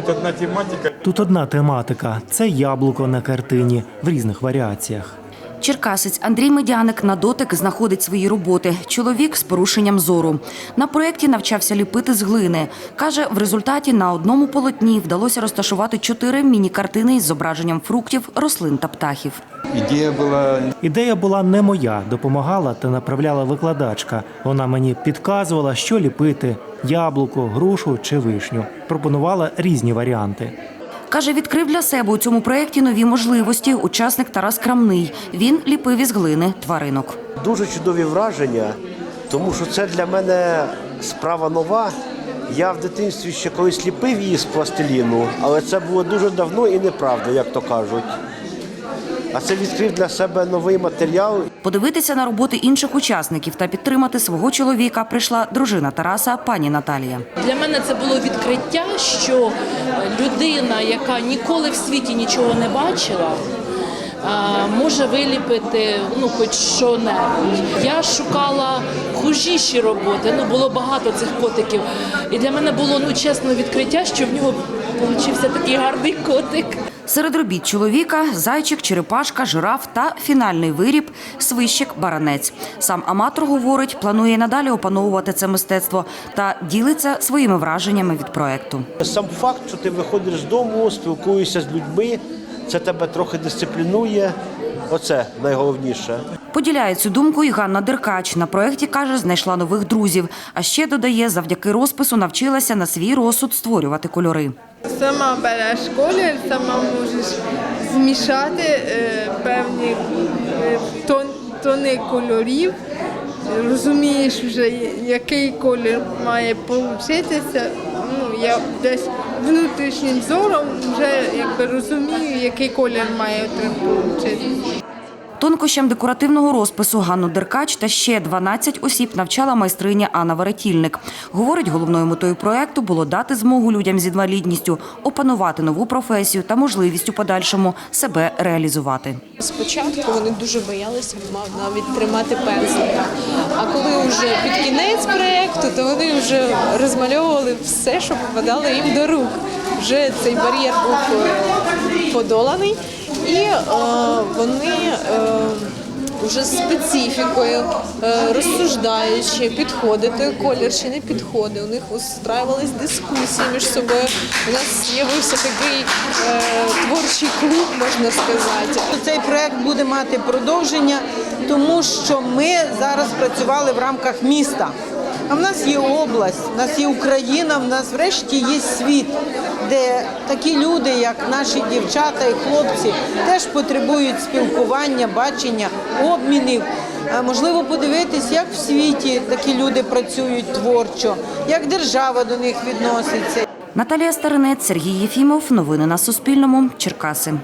тут одна тематика. Тут одна тематика це яблуко на картині в різних варіаціях. Черкасець Андрій Медяник на дотик знаходить свої роботи. Чоловік з порушенням зору. На проєкті навчався ліпити з глини. Каже, в результаті на одному полотні вдалося розташувати чотири міні-картини із зображенням фруктів, рослин та птахів. Ідея була Ідея була не моя, допомагала та направляла викладачка. Вона мені підказувала, що ліпити: яблуко, грушу чи вишню. Пропонувала різні варіанти. Каже, відкрив для себе у цьому проєкті нові можливості. Учасник Тарас Крамний. Він ліпив із глини тваринок. Дуже чудові враження, тому що це для мене справа нова. Я в дитинстві ще колись ліпив її з пластиліну, але це було дуже давно і неправда, як то кажуть. А це відкрив для себе новий матеріал. Подивитися на роботи інших учасників та підтримати свого чоловіка прийшла дружина Тараса, пані Наталія. Для мене це було відкриття, що людина, яка ніколи в світі нічого не бачила, може виліпити ну, хоч що-небудь. Я шукала хужіші роботи, ну було багато цих котиків. І для мене було ну, чесно відкриття, що в нього вийшов такий гарний котик. Серед робіт чоловіка зайчик, черепашка, жираф та фінальний виріб свищик баранець. Сам аматор говорить, планує надалі опановувати це мистецтво та ділиться своїми враженнями від проекту. Сам факт, що ти виходиш з дому, спілкуєшся з людьми, це тебе трохи дисциплінує. Оце найголовніше. Поділяє цю думку і Ганна Деркач. На проєкті, каже, знайшла нових друзів. А ще додає, завдяки розпису навчилася на свій розсуд створювати кольори. Сама береш колір, сама можеш змішати е, певні е, тони кольорів, розумієш вже, який колір має получитися. Ну, я десь внутрішнім зором вже якби розумію, який колір має получитися. Тонкощам декоративного розпису Ганну Деркач та ще 12 осіб навчала майстриня Анна Веретільник. Говорить, головною метою проекту було дати змогу людям з інвалідністю опанувати нову професію та можливість у подальшому себе реалізувати. Спочатку вони дуже боялися навіть тримати пензлика. А коли вже під кінець проєкту, то вони вже розмальовували все, що попадало їм до рук. Вже цей бар'єр був е, подоланий, і е, вони е, вже специфікою, е, розсуждаючи, підходить той колір чи не підходить. У них устраювались дискусії між собою. У нас з'явився такий е, творчий клуб, можна сказати. Цей проект буде мати продовження, тому що ми зараз працювали в рамках міста. А в нас є область, в нас є Україна, в нас врешті є світ, де такі люди, як наші дівчата і хлопці, теж потребують спілкування, бачення, обмінів. Можливо, подивитись, як в світі такі люди працюють творчо, як держава до них відноситься. Наталія Старинець, Сергій Єфімов. Новини на Суспільному. Черкаси.